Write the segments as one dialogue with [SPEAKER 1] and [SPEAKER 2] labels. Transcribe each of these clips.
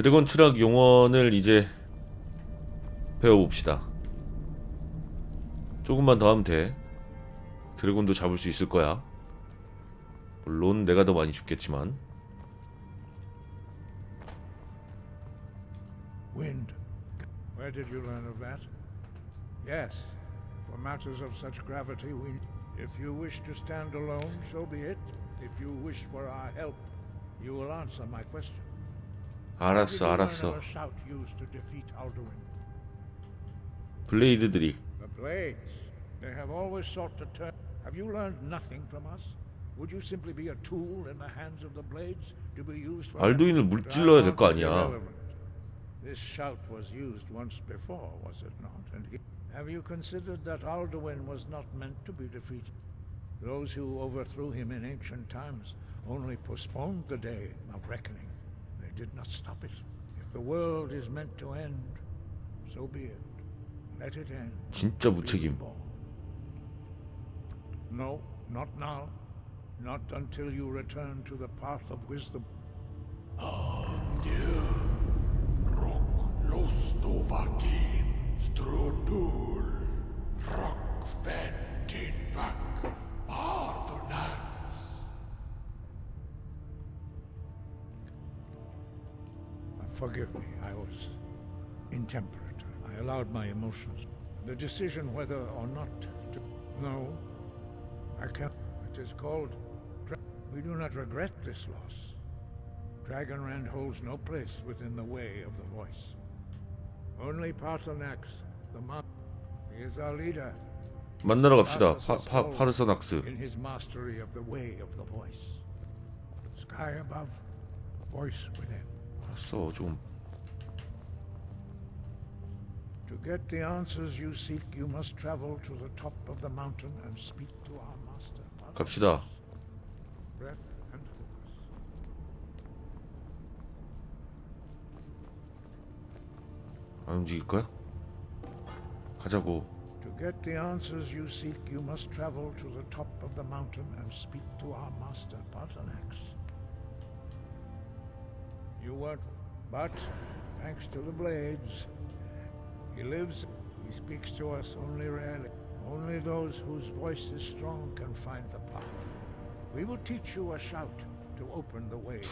[SPEAKER 1] 드래곤 추락 용언을 이제 배워봅시다. 조금만 더 하면 돼. 드래곤도 잡을 수 있을 거야. 물론 내가 더 많이 죽겠지만.
[SPEAKER 2] Wind. Where did you learn of that? Yes. For matters of such gravity, we. If you wish to stand alone, so be it. If you wish for our help, you will answer my question. How did
[SPEAKER 1] 알았어,
[SPEAKER 2] you learn
[SPEAKER 1] 알았어.
[SPEAKER 2] of a shout used to defeat Alduin?
[SPEAKER 1] 블레이드들이
[SPEAKER 2] The blades. They have always sought to turn. Have you learned nothing from us? Would you simply be a tool in the hands of the blades to be used for?
[SPEAKER 1] 알두인을 물질러야 될 거 아니야.
[SPEAKER 2] This shout was used once before, was it not? And he... have you considered that Alduin was not meant to be defeated? Those who overthrew him in ancient times only postponed the day of reckoning. They did not stop it. If the world is meant to end, so be it. Let it end.
[SPEAKER 1] 진짜 무책임.
[SPEAKER 2] No, not now. Not until you return to the path of wisdom.
[SPEAKER 3] Lostovakin, Strudul, Rockventinvak,
[SPEAKER 2] Forgive me, I was intemperate. I allowed my emotions. The decision whether or not to. No, I can't. It is called. Dra- we do not regret this loss. Dragonrand holds no place within the way of the voice. Only Patronax, the monk, he is our leader.
[SPEAKER 1] 만나러 갑시다.
[SPEAKER 2] Passes
[SPEAKER 1] 파,
[SPEAKER 2] us
[SPEAKER 1] 파,
[SPEAKER 2] all
[SPEAKER 1] 파르서낙스.
[SPEAKER 2] In his mastery of the way of the voice. Sky above, voice within.
[SPEAKER 1] 알았어, 좀
[SPEAKER 2] To get the answers you seek, you must travel to the top of the mountain and speak to our master.
[SPEAKER 1] 갑시다.
[SPEAKER 2] Breath and focus.
[SPEAKER 1] 안 움직일 거야? 가자고.
[SPEAKER 2] To get the answers you seek, you must travel to the top of the mountain and speak to our master, Patronax. you weren't, but thanks to the blades, he lives. He speaks to us only rarely. Only those whose voice is strong can find the path. We will teach you a shout to open the way. to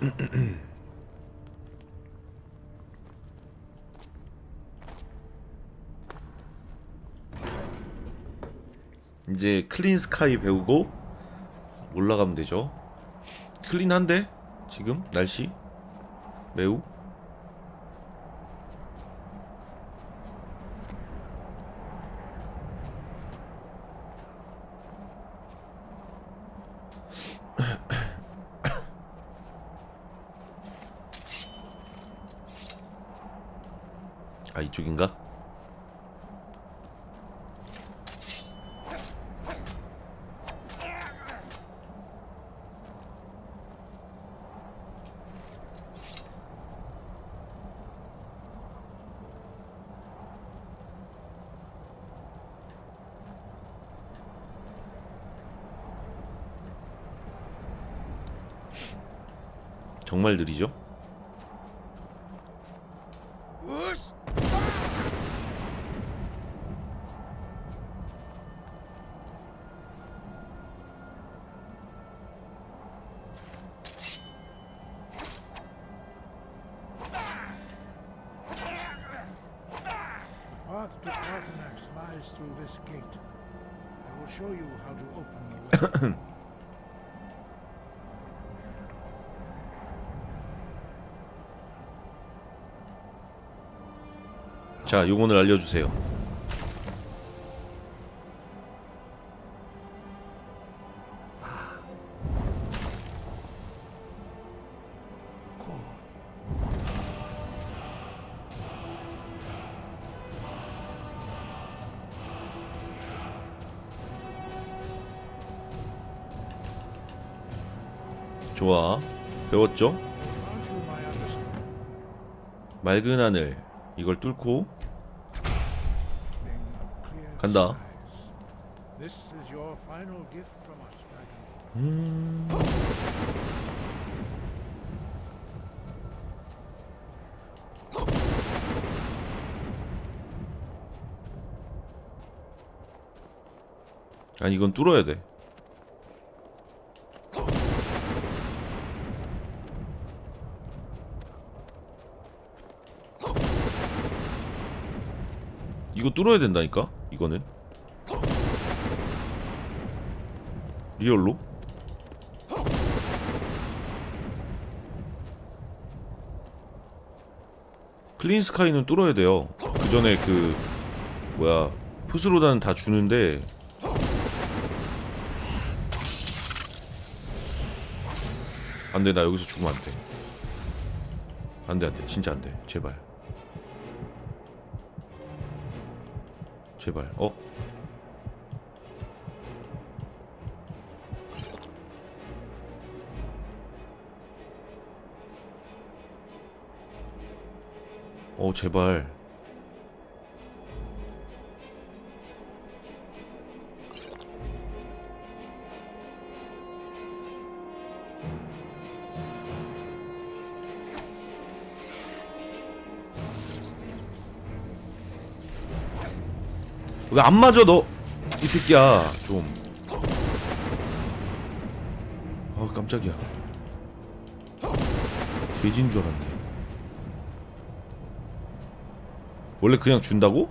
[SPEAKER 1] 이제 클린 스카이 배우고 올라가면 되죠. 클린한데 지금 날씨 매우 아 이쪽인가? 정말 느리죠?
[SPEAKER 2] The path to Patronax lies through this gate. I will show you how to open the way.
[SPEAKER 1] 자, 요건을 알려주세요. 좋아. 배웠죠? 맑은 하늘. 이걸 뚫고
[SPEAKER 2] us, Dragon.
[SPEAKER 1] 아니 이건 뚫어야 돼. 이거 뚫어야 된다니까? 이거는 리얼로? 클린 스카이는 뚫어야 돼요. 그 전에 그 뭐야 푸스로다는 다 주는데 안돼 나 여기서 죽으면 안돼 안돼 안돼 진짜 안돼 제발 제발 어? 어 제발 왜 안 맞아 너 이 새끼야 좀. 아 깜짝이야. 돼지인 줄 알았네. 원래 그냥 준다고?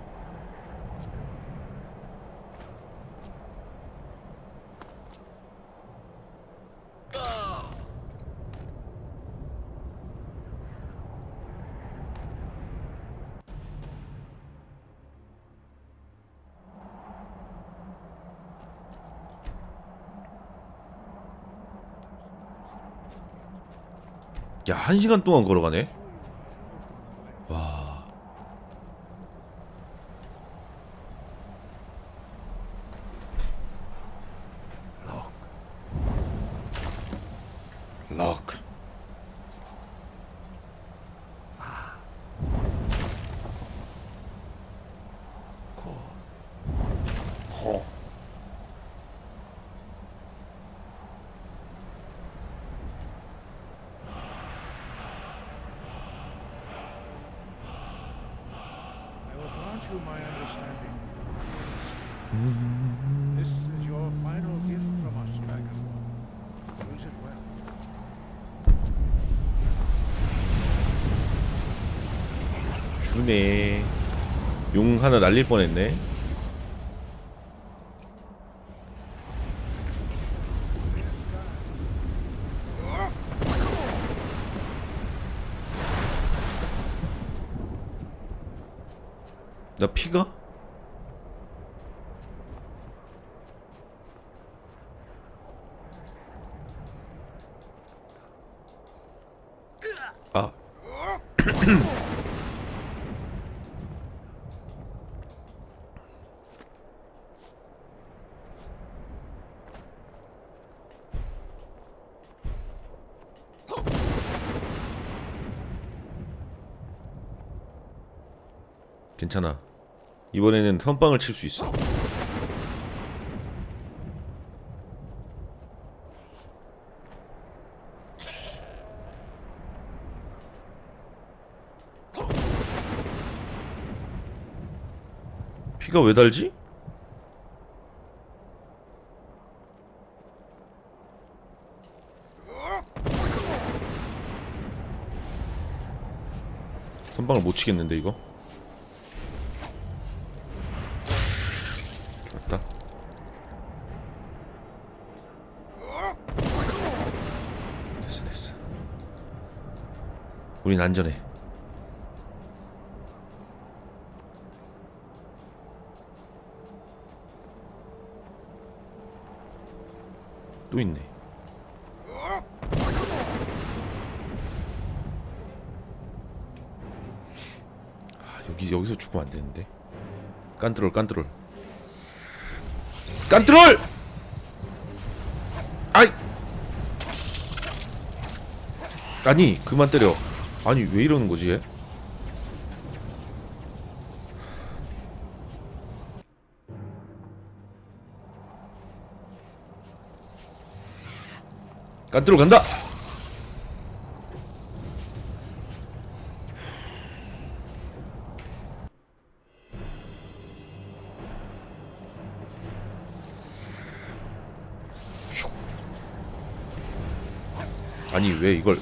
[SPEAKER 1] 야, 한 시간 동안 걸어가네? 와.
[SPEAKER 3] Look,
[SPEAKER 1] 럭.
[SPEAKER 3] core.
[SPEAKER 1] 호.
[SPEAKER 2] I will grant you my understanding of the rules. This is your final gift from us, Dragonborn. Use it well.
[SPEAKER 1] 주네. 용 하나 날릴 뻔했네. 나 피가? 아 괜찮아. 이번에는 선빵을 칠 수 있어. 피가 왜 달지? 선빵을 못 치겠는데 이거? 맞다. 됐어 됐어. 우린 안전해. 또 있네. 아, 여기 여기서 죽으면 안 되는데. 깐트롤 깐트롤. 깐트롤! 아이! 아니 그만 때려 아니 왜 이러는 거지 얘? 깐뜨로 간다! 아니 왜 이걸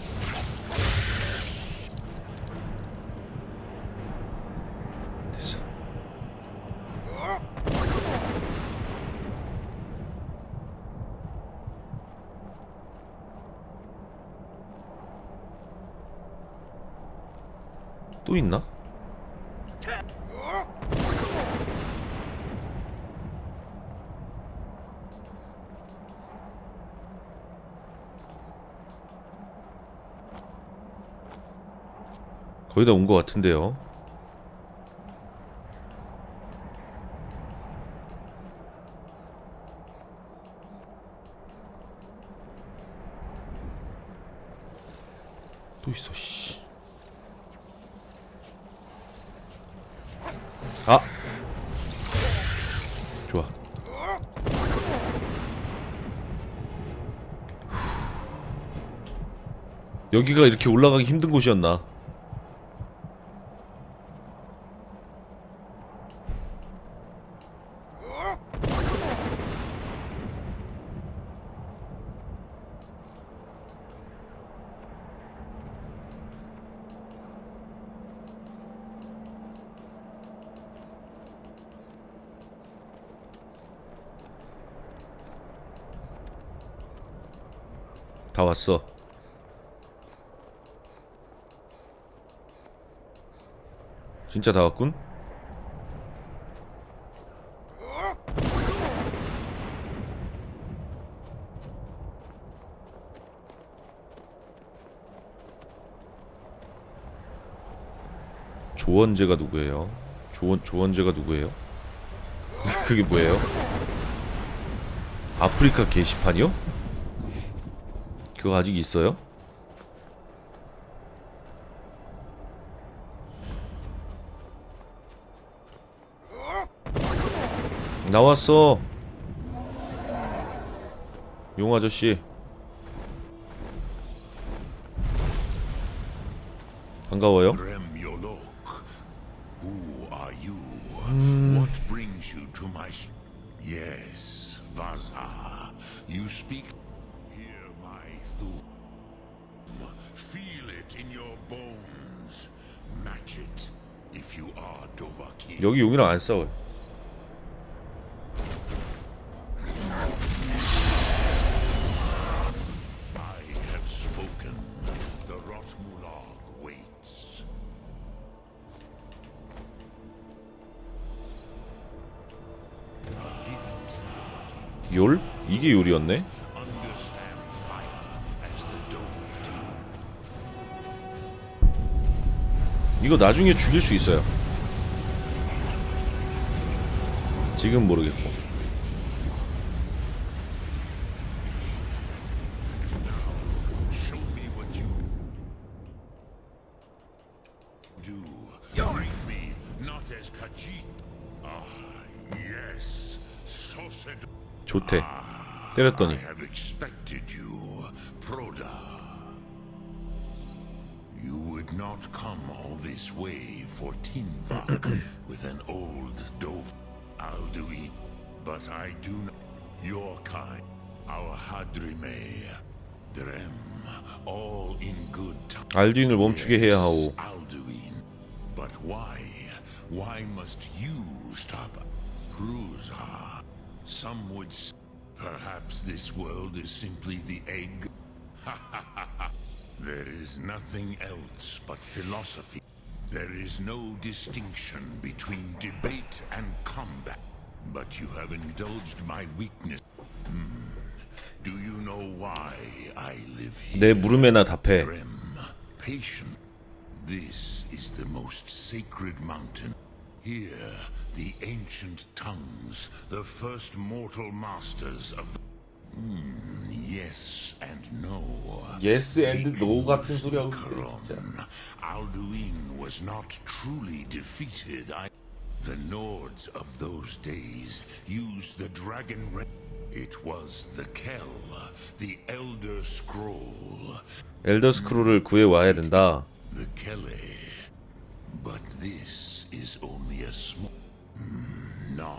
[SPEAKER 1] 또 있나? 거의 다 온 것 같은데요. 또 있어, 씨. 아! 좋아. 여기가 이렇게 올라가기 힘든 곳이었나? 다 왔어. 진짜 다 왔군? 조원재가 누구예요? 조원 조원재가 누구예요? 그게 뭐예요? 아프리카 게시판이요? 그거 아직 있어요? 나왔어. 용 아저씨. 반가워요.
[SPEAKER 4] Dovahkiin.
[SPEAKER 1] 여기 용이랑 안 싸워요. 이게 요리였네? 이거 나중에 죽일 수 있어요. 지금 모르겠고. 때렸더니
[SPEAKER 4] I have expected you, Proda. You would not come all this way for Tinvak with an old Dove Alduin. But I do not. Your kind, our Hadrime, Drem, all in good time.
[SPEAKER 1] 알두인을 멈추게 해야 하오.
[SPEAKER 4] perhaps this world is simply the egg. there is nothing else but philosophy. There is no distinction between debate and combat. But you have indulged my weakness. Hmm. Do you know why I live here?
[SPEAKER 1] 내 물음에나 답해.
[SPEAKER 4] Grim, patient. This is the most sacred mountain. Here, the ancient tongues, the first mortal masters of the... Hmm, yes and no.
[SPEAKER 1] Yes and no 같은 소리 하고 있네 진짜.
[SPEAKER 4] Karon, Alduin was not truly defeated. I... The Nords of those days used the dragon ray. It was the Kell, the Elder Scroll,
[SPEAKER 1] 엘더 스크롤을 구해 와야 된다.
[SPEAKER 4] the Kelle.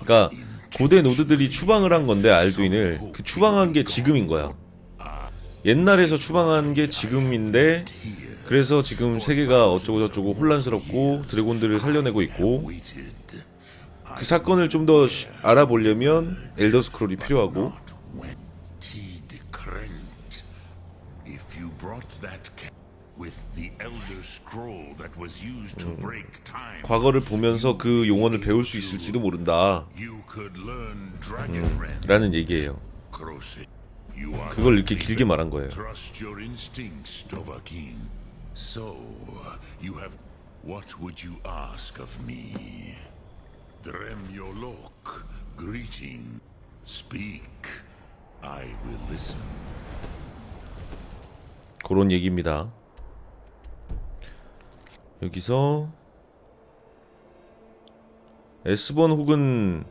[SPEAKER 1] 그러니까 고대 노드들이 추방을 한 건데 알두인을 그 추방한 게 지금인 거야. 옛날에서 추방한 게 지금인데 그래서 지금 세계가 어쩌고 저쩌고 혼란스럽고 드래곤들을 살려내고 있고. 그 사건을 좀 더 알아보려면 엘더 스크롤이 필요하고
[SPEAKER 4] When Tid Krent. If you brought that Kell with the Elder Scroll that was used to break time,
[SPEAKER 1] 과거를 보면서 그 용어를 배울 수 있을지도 모른다
[SPEAKER 4] Ren.
[SPEAKER 1] 라는 얘기예요. 그걸 이렇게. 길게 말한 거예요. 그런 얘기입니다. 여기서 S번 혹은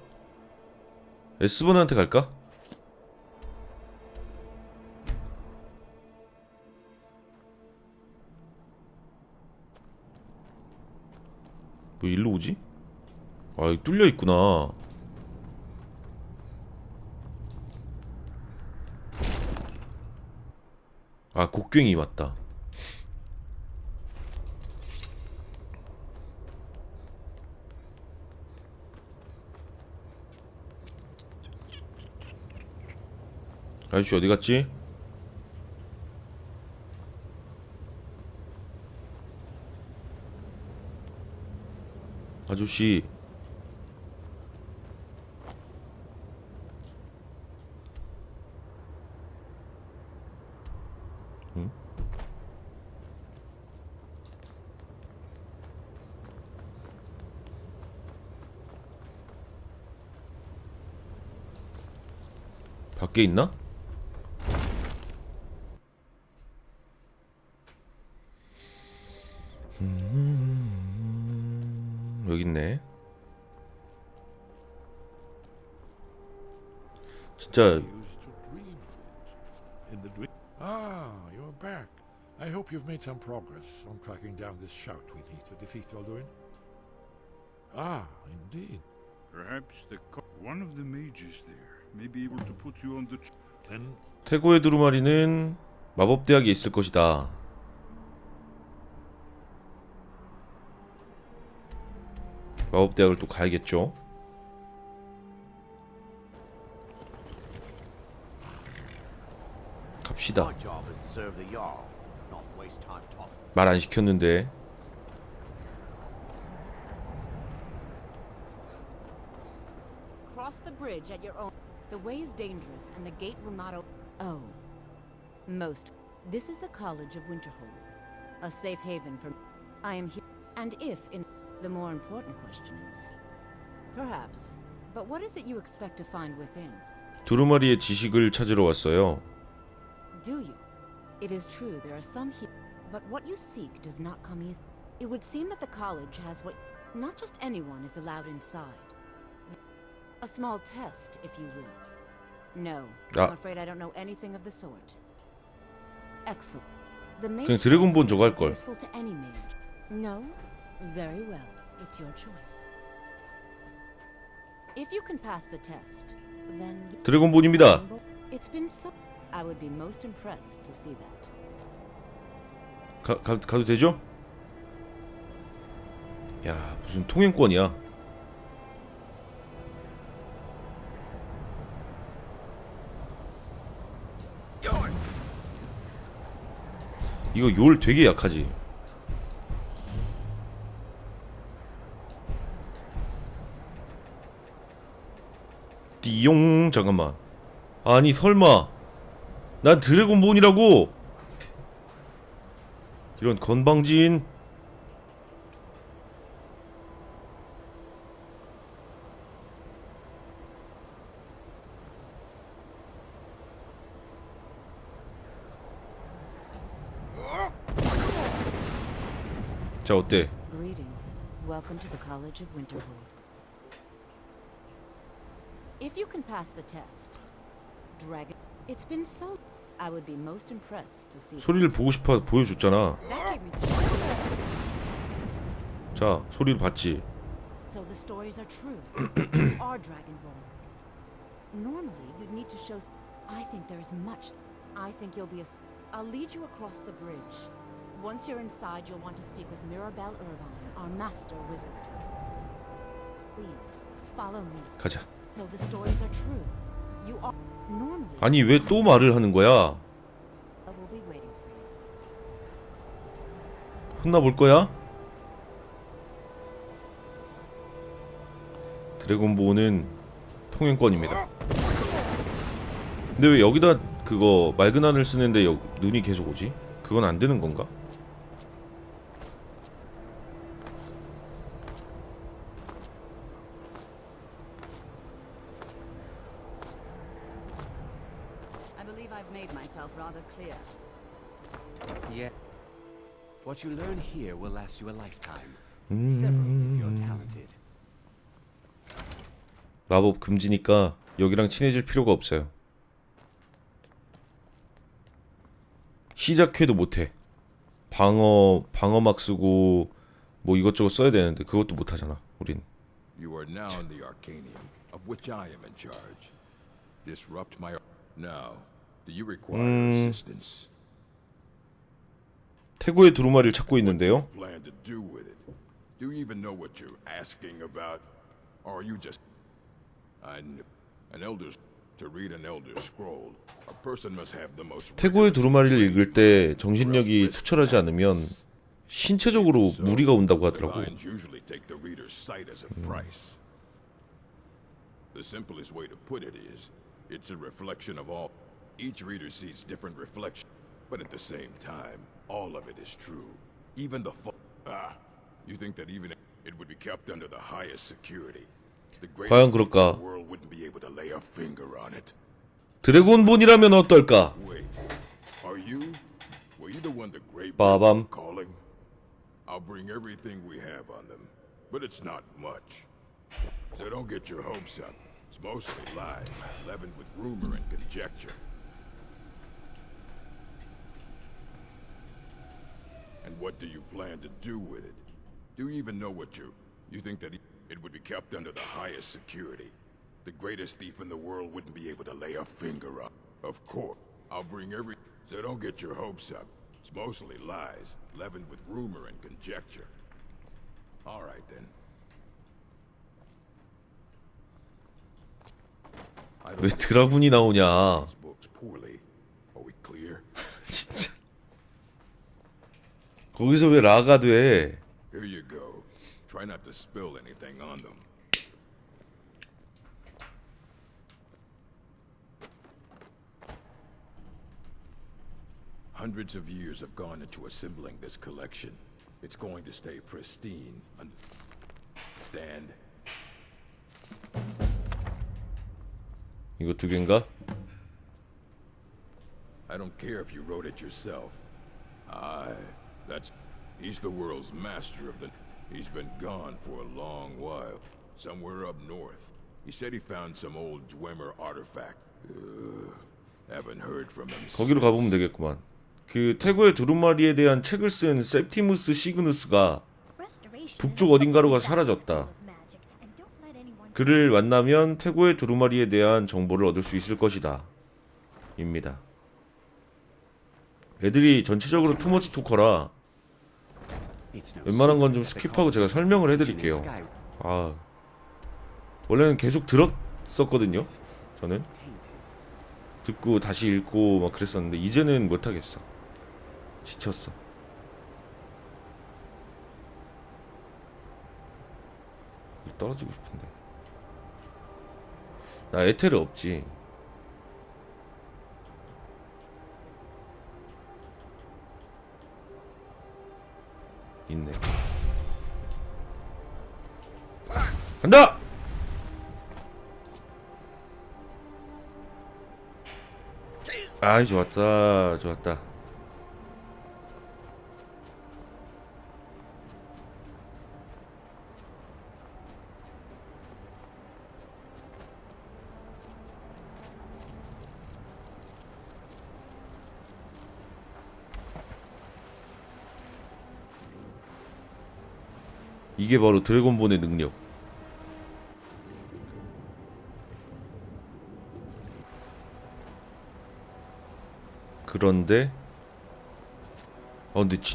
[SPEAKER 1] S번한테 갈까? 뭐 일로 오지? 아, 여기 뚫려 있구나. 아, 곡괭이 맞다. 아저씨 어디 갔지? 아저씨 응? 밖에 있나?
[SPEAKER 5] Dream.
[SPEAKER 6] Ah, you're back. I hope you've made some progress on tracking down this shout we need to defeat Alduin. Ah, indeed.
[SPEAKER 7] Perhaps the co- one of the mages there may be able to put you on the. Tr-
[SPEAKER 5] Then
[SPEAKER 1] 태고의 두루마리는 마법 대학에 있을 것이다. 마법 대학을 또 가야겠죠. 갑시다.
[SPEAKER 8] My job is to serve the Jarl, not waste time talking.
[SPEAKER 1] 말안 시켰는데.
[SPEAKER 9] Cross the bridge at your own. The way is dangerous, and the gate will not open. Oh. Most. This is the College of Winterhold. A safe haven for. I am here. And if in. The more important question is. Perhaps. But what is it you expect to find within?
[SPEAKER 1] 두루마리의 지식을 찾으러 왔어요.
[SPEAKER 9] Do you? It is true there are some here, but what you seek does not come easy. It would seem that the college has what not just anyone is allowed inside. A small test, if you will. No,
[SPEAKER 1] Ah.
[SPEAKER 9] I'm afraid I don't know anything of the sort. Excellent. The mage
[SPEAKER 1] 그냥 드래곤본
[SPEAKER 9] test
[SPEAKER 1] 저거 할
[SPEAKER 9] is
[SPEAKER 1] 걸.
[SPEAKER 9] useful to any mage. No? Very well. It's your choice. If you can pass the test, then
[SPEAKER 1] 드래곤본입니다.
[SPEAKER 9] I would be most impressed to see that.
[SPEAKER 1] 가, 가, 가도 되죠? 야 무슨 통행권이야 이거 요을 되게 약하지 띠용 잠깐만 아니 설마 난 드래곤본이라고 이런 건방진 자 어때?
[SPEAKER 9] Greetings. Welcome to the College of Winterhold. If you can pass the test, dragon. It's been so. I would be most impressed to see.
[SPEAKER 1] 소리를 보고 싶어 보여줬잖아.
[SPEAKER 9] That gave me the chills.
[SPEAKER 1] 자, 소리를 봤지.
[SPEAKER 9] So the stories are true. you are Dragonborn. Normally, you'd need to show. s- I think there is much. I think you'll be a. s- I'll lead you across the bridge. Once you're inside, you'll want to speak with Mirabelle Irvine, our master wizard. Please follow me.
[SPEAKER 1] 가자.
[SPEAKER 9] So the stories are true. You are normally.
[SPEAKER 1] 아니 왜 또 말을 하는 거야? 혼나볼 거야? 드래곤보는 통행권입니다. 근데 왜 여기다 그거 맑은 하늘 쓰는데 여, 눈이 계속 오지? 그건 안 되는 건가?
[SPEAKER 8] You learn here will last you a lifetime. Several if you're talented.
[SPEAKER 1] 마법 금지니까 여기랑 친해질 필요가 없어요. 시작해도 못해. 방어 방어막 쓰고 뭐 이것저것 써야 되는데 그것도 못 하잖아. 우린.
[SPEAKER 3] You are now in the Arcanium, of which I am in charge. Disrupt my. Now, do you require assistance?
[SPEAKER 1] 태고의 두루마리를 찾고 있는데요.
[SPEAKER 3] Plan to do with it? Do you even know what you're asking about? Or are you just. I knew. An elder's. To read an elder scroll, a person must have the most.
[SPEAKER 1] 태고의 두루마리를. 읽을 때 정신력이 투철하지 않으면 신체적으로 무리가 온다고 하더라고.
[SPEAKER 3] divines usually take the reader's sight as a price. The simplest way to put it is, it's a reflection of all. Each reader sees different reflections, but at the same time, all of it is true. Even the fu- ah, you think that even it would be kept under the highest security. The
[SPEAKER 1] 과연
[SPEAKER 3] greatest thief in
[SPEAKER 1] 그럴까?
[SPEAKER 3] the world wouldn't be able to lay a finger on it.
[SPEAKER 1] 드래곤본이라면 어떨까?
[SPEAKER 3] Wait, are you? Were you the one the great
[SPEAKER 1] Ba-bum.
[SPEAKER 3] calling? I'll bring everything we have on them, but it's not much. So don't get your hopes up. It's mostly lies, leavened with rumor and conjecture. And what do you plan to do with it? Do you even know what you... You think that it would be kept under the highest security? The greatest thief in the world wouldn't be able to lay a finger on. Of course. I'll bring every... So don't get your hopes up. It's mostly lies, leavened with rumor and conjecture. All right, then. I don't
[SPEAKER 1] 왜 드라군이 나오냐?
[SPEAKER 3] these books poorly. Are we clear?
[SPEAKER 1] 진짜. 거기서 왜 라가 돼?
[SPEAKER 3] Here you go. Try not to spill anything on them. Hundreds of years have gone into assembling this collection. It's going to stay pristine. Understand?
[SPEAKER 1] 이거 두 개인가?
[SPEAKER 3] I don't care if you wrote it yourself. I. That's. He's the world's master of the. He's been gone for a long while. Somewhere up north. He said he found some old Dwemer artifact. Uh, haven't heard from him
[SPEAKER 1] 거기로. 가보면 되겠구만. 그 태고의 두루마리에 대한 책을 쓴 septimus 시그누스가 북쪽 어딘가로 가서 사라졌다. 그를 만나면 태고의 두루마리에 대한 정보를 얻을 수 있을 것이다. 입니다. 애들이 전체적으로 투머치 토커라 웬만한 건 좀 스킵하고 제가 설명을 해드릴게요. 아 원래는 계속 들었었거든요. 저는. 듣고 다시 읽고 막 그랬었는데 이제는 못하겠어. 지쳤어. 떨어지고 싶은데. 나 에테르 없지. 있네. 간다! 아이 좋았다 좋았다 이게 바로 드래곤본의 능력. 그런데 아 근데 진